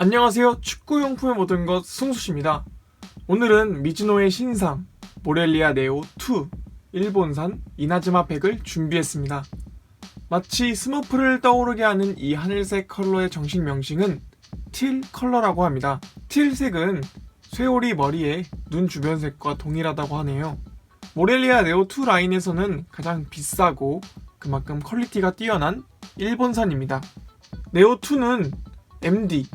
안녕하세요. 축구용품의 모든 것 승수씨입니다. 오늘은 미즈노의 신상 모렐리아 네오 2 일본산 이나즈마 팩을 준비했습니다. 마치 스머프를 떠오르게 하는 이 하늘색 컬러의 정식 명칭은 틸 컬러라고 합니다. 틸 색은 쇠오리 머리에 눈 주변 색과 동일하다고 하네요. 모렐리아 네오 2 라인에서는 가장 비싸고 그만큼 퀄리티가 뛰어난 일본산입니다. 네오 2는 MD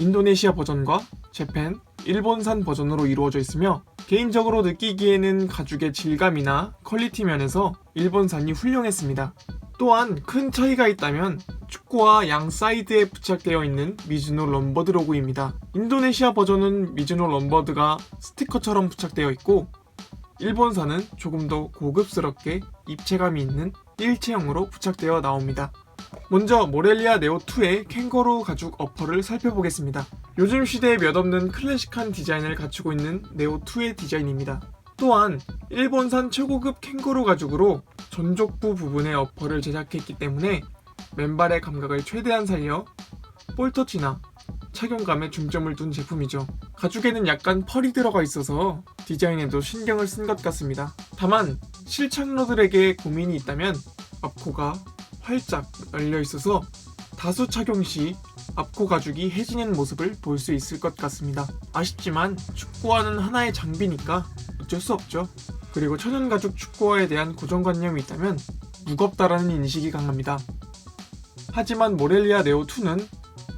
인도네시아 버전과 재팬, 일본산 버전으로 이루어져 있으며 개인적으로 느끼기에는 가죽의 질감이나 퀄리티 면에서 일본산이 훌륭했습니다. 또한 큰 차이가 있다면 축구와 양 사이드에 부착되어 있는 미즈노 럼버드 로고입니다. 인도네시아 버전은 미즈노 럼버드가 스티커처럼 부착되어 있고 일본산은 조금 더 고급스럽게 입체감이 있는 일체형으로 부착되어 나옵니다. 먼저 모렐리아 네오2의 캥거루 가죽 어퍼를 살펴보겠습니다. 요즘 시대에 몇 없는 클래식한 디자인을 갖추고 있는 네오2의 디자인입니다. 또한 일본산 최고급 캥거루 가죽으로 전족부 부분의 어퍼를 제작했기 때문에 맨발의 감각을 최대한 살려 볼터치나 착용감에 중점을 둔 제품이죠. 가죽에는 약간 펄이 들어가 있어서 디자인에도 신경을 쓴 것 같습니다. 다만 실착러들에게 고민이 있다면 앞코가 활짝 열려 있어서 다수 착용 시 앞코 가죽이 해지는 모습을 볼 수 있을 것 같습니다. 아쉽지만 축구화는 하나의 장비니까 어쩔 수 없죠. 그리고 천연 가죽 축구화에 대한 고정관념이 있다면 무겁다라는 인식이 강합니다. 하지만 모렐리아 네오 2는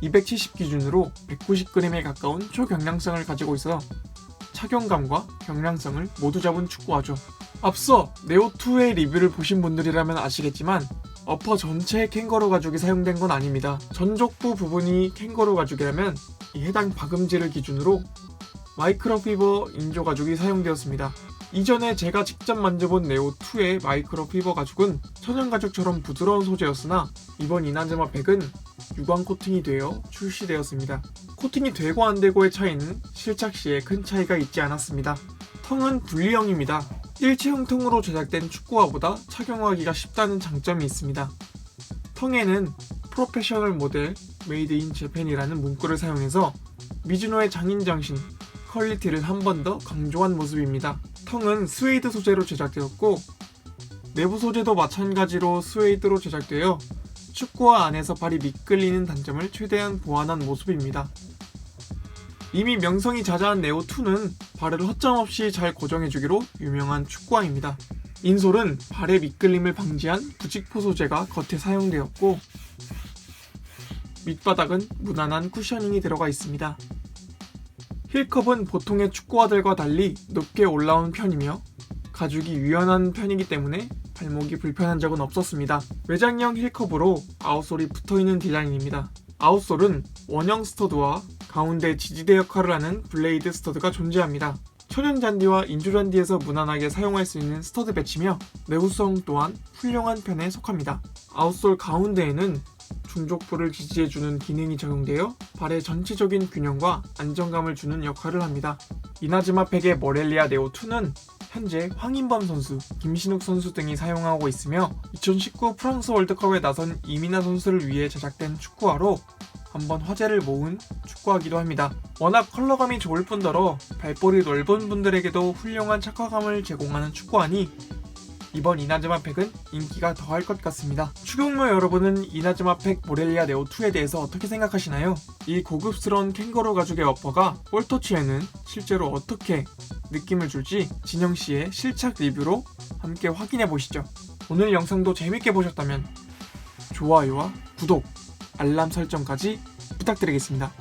270 기준으로 190g에 가까운 초경량성을 가지고 있어 착용감과 경량성을 모두 잡은 축구화죠. 앞서 네오2의 리뷰를 보신 분들이라면 아시겠지만 어퍼 전체에 캥거루 가죽이 사용된 건 아닙니다. 전족부 부분이 캥거루 가죽이라면 이 해당 박음질을 기준으로 마이크로피버 인조 가죽이 사용되었습니다. 이전에 제가 직접 만져본 네오2의 마이크로피버 가죽은 천연 가죽처럼 부드러운 소재였으나 이번 이나즈마 팩은 유광 코팅이 되어 출시되었습니다. 코팅이 되고 안 되고의 차이는 실착 시에 큰 차이가 있지 않았습니다. 텅은 분리형입니다. 일체 형 통으로 제작된 축구화보다 착용하기가 쉽다는 장점이 있습니다. 텅에는 프로페셔널 모델 메이드 인 재팬이라는 문구를 사용해서 미즈노의 장인 정신, 퀄리티를 한 번 더 강조한 모습입니다. 텅은 스웨이드 소재로 제작되었고 내부 소재도 마찬가지로 스웨이드로 제작되어 축구화 안에서 발이 미끌리는 단점을 최대한 보완한 모습입니다. 이미 명성이 자자한 네오2는 발을 허점 없이 잘 고정해주기로 유명한 축구화입니다. 인솔은 발의 미끌림을 방지한 부직포 소재가 겉에 사용되었고 밑바닥은 무난한 쿠셔닝이 들어가 있습니다. 힐컵은 보통의 축구화들과 달리 높게 올라온 편이며 가죽이 유연한 편이기 때문에 발목이 불편한 적은 없었습니다. 외장형 힐컵으로 아웃솔이 붙어있는 디자인입니다. 아웃솔은 원형 스터드와 가운데 지지대 역할을 하는 블레이드 스터드가 존재합니다. 천연 잔디와 인조 잔디에서 무난하게 사용할 수 있는 스터드 배치며 내구성 또한 훌륭한 편에 속합니다. 아웃솔 가운데에는 중족부를 지지해주는 기능이 적용되어 발의 전체적인 균형과 안정감을 주는 역할을 합니다. 이나즈마 팩의 모렐리아 네오2는 현재 황인범 선수, 김신욱 선수 등이 사용하고 있으며 2019 프랑스 월드컵에 나선 이민아 선수를 위해 제작된 축구화로 한번 화제를 모은 축구화기도 합니다. 워낙 컬러감이 좋을 뿐더러 발볼이 넓은 분들에게도 훌륭한 착화감을 제공하는 축구화니 이번 이나즈마 팩은 인기가 더할 것 같습니다. 추경모 여러분은 이나즈마 팩 모렐리아 네오2에 대해서 어떻게 생각하시나요? 이 고급스러운 캥거루 가죽의 어퍼가 볼터치에는 실제로 어떻게 느낌을 줄지 진영씨의 실착 리뷰로 함께 확인해 보시죠. 오늘 영상도 재밌게 보셨다면 좋아요와 구독, 알람 설정까지 부탁드리겠습니다.